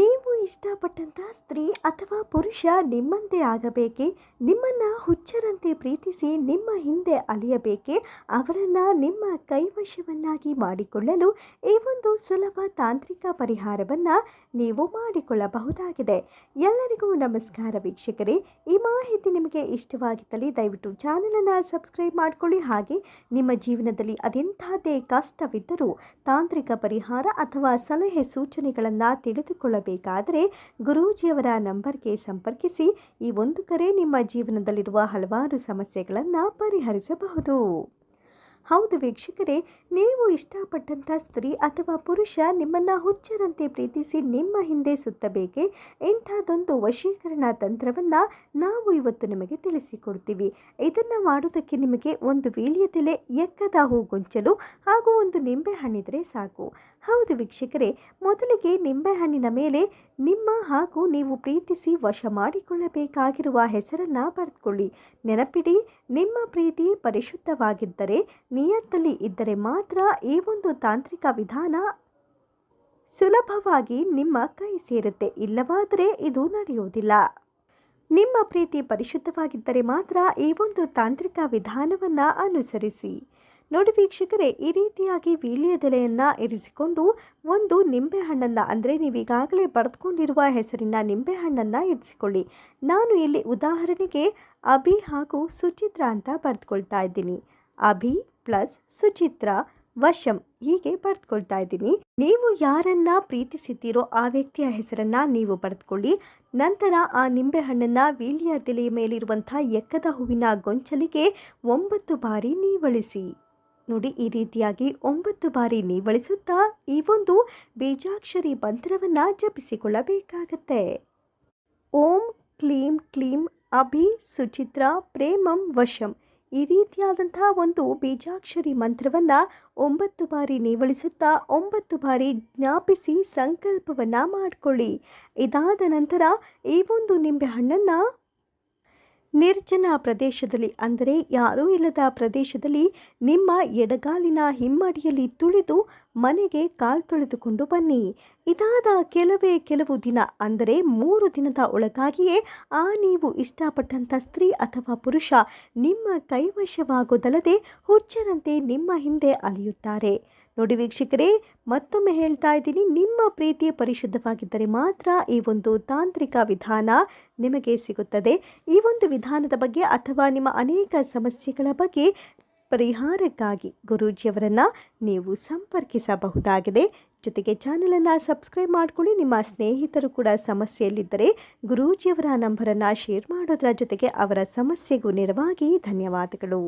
ನೀವು ಇಷ್ಟಪಟ್ಟಂಥ ಸ್ತ್ರೀ ಅಥವಾ ಪುರುಷ ನಿಮ್ಮಂತೆ ಆಗಬೇಕೆ? ನಿಮ್ಮನ್ನು ಹುಚ್ಚರಂತೆ ಪ್ರೀತಿಸಿ ನಿಮ್ಮ ಹಿಂದೆ ಅಲಿಯಬೇಕೆ? ಅವರನ್ನು ನಿಮ್ಮ ಕೈವಶವನ್ನಾಗಿ ಮಾಡಿಕೊಳ್ಳಲು ಈ ಒಂದು ಸುಲಭ ತಾಂತ್ರಿಕ ಪರಿಹಾರವನ್ನು ನೀವು ಮಾಡಿಕೊಳ್ಳಬಹುದಾಗಿದೆ. ಎಲ್ಲರಿಗೂ ನಮಸ್ಕಾರ ವೀಕ್ಷಕರೇ. ಈ ಮಾಹಿತಿ ನಿಮಗೆ ಇಷ್ಟವಾಗಿದ್ದಲ್ಲಿ ದಯವಿಟ್ಟು ಚಾನಲನ್ನು ಸಬ್ಸ್ಕ್ರೈಬ್ ಮಾಡಿಕೊಳ್ಳಿ. ಹಾಗೆ ನಿಮ್ಮ ಜೀವನದಲ್ಲಿ ಅದೆಂಥದೇ ಕಷ್ಟವಿದ್ದರೂ ತಾಂತ್ರಿಕ ಪರಿಹಾರ ಅಥವಾ ಸಲಹೆ ಸೂಚನೆಗಳನ್ನು ತಿಳಿದುಕೊಳ್ಳಬೇಕಾದರೆ ಗುರೂಜಿಯವರ ನಂಬರ್ಗೆ ಸಂಪರ್ಕಿಸಿ ಈ ಒಂದು ಕರೆ ನಿಮ್ಮ ಜೀವನದಲ್ಲಿರುವ ಹಲವಾರು ಸಮಸ್ಯೆಗಳನ್ನು ಪರಿಹರಿಸಬಹುದು. ಹೌದು ವೀಕ್ಷಕರೇ, ನೀವು ಇಷ್ಟಪಟ್ಟಂಥ ಸ್ತ್ರೀ ಅಥವಾ ಪುರುಷ ನಿಮ್ಮನ್ನು ಹುಚ್ಚರಂತೆ ಪ್ರೀತಿಸಿ ನಿಮ್ಮ ಹಿಂದೆ ಸುತ್ತಬೇಕೆ? ಇಂಥದ್ದೊಂದು ವಶೀಕರಣ ತಂತ್ರವನ್ನು ನಾವು ಇವತ್ತು ನಿಮಗೆ ತಿಳಿಸಿಕೊಡ್ತೀವಿ. ಇದನ್ನು ಮಾಡೋದಕ್ಕೆ ನಿಮಗೆ ಒಂದು ವೀಳ್ಯದೆಲೆ, ಎಕ್ಕದ ಹೂಗೊಂಚಲು ಹಾಗೂ ಒಂದು ನಿಂಬೆ ಹಣ್ಣಿದ್ರೆ ಸಾಕು. ಹೌದು ವೀಕ್ಷಕರೇ, ಮೊದಲಿಗೆ ನಿಂಬೆಹಣ್ಣಿನ ಮೇಲೆ ನಿಮ್ಮ ಹಾಗೂ ನೀವು ಪ್ರೀತಿಸಿ ವಶ ಮಾಡಿಕೊಳ್ಳಬೇಕಾಗಿರುವ ಹೆಸರನ್ನು ಬರೆದುಕೊಳ್ಳಿ. ನೆನಪಿಡಿ, ನಿಮ್ಮ ಪ್ರೀತಿ ಪರಿಶುದ್ಧವಾಗಿದ್ದರೆ, ನಿಯತ್ತಲ್ಲಿ ಇದ್ದರೆ ಮಾತ್ರ ಈ ಒಂದು ತಾಂತ್ರಿಕ ವಿಧಾನ ಸುಲಭವಾಗಿ ನಿಮ್ಮ ಕೈ ಸೇರುತ್ತೆ, ಇಲ್ಲವಾದರೆ ಇದು ನಡೆಯುವುದಿಲ್ಲ. ನಿಮ್ಮ ಪ್ರೀತಿ ಪರಿಶುದ್ಧವಾಗಿದ್ದರೆ ಮಾತ್ರ ಈ ಒಂದು ತಾಂತ್ರಿಕ ವಿಧಾನವನ್ನು ಅನುಸರಿಸಿ. ನೋಡಿ ವೀಕ್ಷಕರೇ, ಈ ರೀತಿಯಾಗಿ ವೀಳ್ಯದೆಲೆಯನ್ನು ಇರಿಸಿಕೊಂಡು ಒಂದು ನಿಂಬೆಹಣ್ಣನ್ನು ಅಂದರೆ ನೀವು ಈಗಾಗಲೇ ಬರೆದುಕೊಂಡಿರುವ ಹೆಸರಿನ ನಿಂಬೆಹಣ್ಣನ್ನು ಇರಿಸಿಕೊಳ್ಳಿ. ನಾನು ಇಲ್ಲಿ ಉದಾಹರಣೆಗೆ ಅಭಿ ಹಾಗೂ ಸುಚಿತ್ರ ಅಂತ ಬರೆದುಕೊಳ್ತಾ ಇದ್ದೀನಿ. ಅಭಿ ಪ್ಲಸ್ ಸುಚಿತ್ರ ವಶಂ ಹೀಗೆ ಬರೆದುಕೊಳ್ತಾ ಇದ್ದೀನಿ. ನೀವು ಯಾರನ್ನ ಪ್ರೀತಿಸಿದ್ದೀರೋ ಆ ವ್ಯಕ್ತಿಯ ಹೆಸರನ್ನ ನೀವು ಬರೆದುಕೊಳ್ಳಿ. ನಂತರ ಆ ನಿಂಬೆಹಣ್ಣನ್ನು ತಲೆಯ ಮೇಲಿರುವಂಥ ಎಕ್ಕದ ಹೂವಿನ ಗೊಂಚಲಿಗೆ ಒಂಬತ್ತು ಬಾರಿ ನೀವಳಿಸಿ. ನೋಡಿ ಈ ರೀತಿಯಾಗಿ ಒಂಬತ್ತು ಬಾರಿ ನೀವಳಿಸುತ್ತಾ ಈ ಒಂದು ಬೀಜಾಕ್ಷರಿ ಮಂತ್ರವನ್ನು ಜಪಿಸಿಕೊಳ್ಳಬೇಕಾಗತ್ತೆ. ಓಂ ಕ್ಲೀಂ ಕ್ಲೀಂ ಅಭಿ ಸುಚಿತ್ರ ಪ್ರೇಮಂ ವಶಂ. ಈ ರೀತಿಯಾದಂತಹ ಒಂದು ಬೀಜಾಕ್ಷರಿ ಮಂತ್ರವನ್ನು ಒಂಬತ್ತು ಬಾರಿ ನೀವಳಿಸುತ್ತಾ ಒಂಬತ್ತು ಬಾರಿ ಜ್ಞಾಪಿಸಿ ಸಂಕಲ್ಪವನ್ನು ಮಾಡಿಕೊಳ್ಳಿ. ಇದಾದ ನಂತರ ಈ ಒಂದು ನಿಂಬೆಹಣ್ಣನ್ನು ನಿರ್ಜನ ಪ್ರದೇಶದಲ್ಲಿ ಅಂದರೆ ಯಾರೂ ಇಲ್ಲದ ಪ್ರದೇಶದಲ್ಲಿ ನಿಮ್ಮ ಎಡಗಾಲಿನ ಹಿಮ್ಮಡಿಯಲ್ಲಿ ತುಳಿದು ಮನೆಗೆ ಕಾಲ್ ತೊಳೆದುಕೊಂಡು ಬನ್ನಿ. ಇದಾದ ಕೆಲವೇ ಕೆಲವು ದಿನ ಅಂದರೆ ಮೂರು ದಿನದ ಒಳಗಾಗಿಯೇ ಆ ನೀವು ಇಷ್ಟಪಟ್ಟಂಥ ಸ್ತ್ರೀ ಅಥವಾ ಪುರುಷ ನಿಮ್ಮ ಕೈವಶವಾಗೋದಲ್ಲದೆ ಹುಚ್ಚರಂತೆ ನಿಮ್ಮ ಹಿಂದೆ ಅಲಿಯುತ್ತಾರೆ. ನೋಡಿ ವೀಕ್ಷಕರೇ, ಮತ್ತೊಮ್ಮೆ ಹೇಳ್ತಾ ಇದ್ದೀನಿ, ನಿಮ್ಮ ಪ್ರೀತಿಯ ಪರಿಶುದ್ಧವಾಗಿದ್ದರೆ ಮಾತ್ರ ಈ ಒಂದು ತಾಂತ್ರಿಕ ವಿಧಾನ ನಿಮಗೆ ಸಿಗುತ್ತದೆ. ಈ ಒಂದು ವಿಧಾನದ ಬಗ್ಗೆ ಅಥವಾ ನಿಮ್ಮ ಅನೇಕ ಸಮಸ್ಯೆಗಳ ಬಗ್ಗೆ ಪರಿಹಾರಕ್ಕಾಗಿ ಗುರೂಜಿಯವರನ್ನು ನೀವು ಸಂಪರ್ಕಿಸಬಹುದಾಗಿದೆ. ಜೊತೆಗೆ ಚಾನಲನ್ನು ಸಬ್ಸ್ಕ್ರೈಬ್ ಮಾಡಿಕೊಳ್ಳಿ, ನಿಮ್ಮ ಸ್ನೇಹಿತರು ಕೂಡ ಸಮಸ್ಯೆಯಲ್ಲಿದ್ದರೆ ಗುರೂಜಿಯವರ ನಂಬರನ್ನು ಶೇರ್ ಮಾಡೋದರ ಜೊತೆಗೆ ಅವರ ಸಮಸ್ಯೆಗೂ ನೆರವಾಗಿ ಧನ್ಯವಾದಗಳು.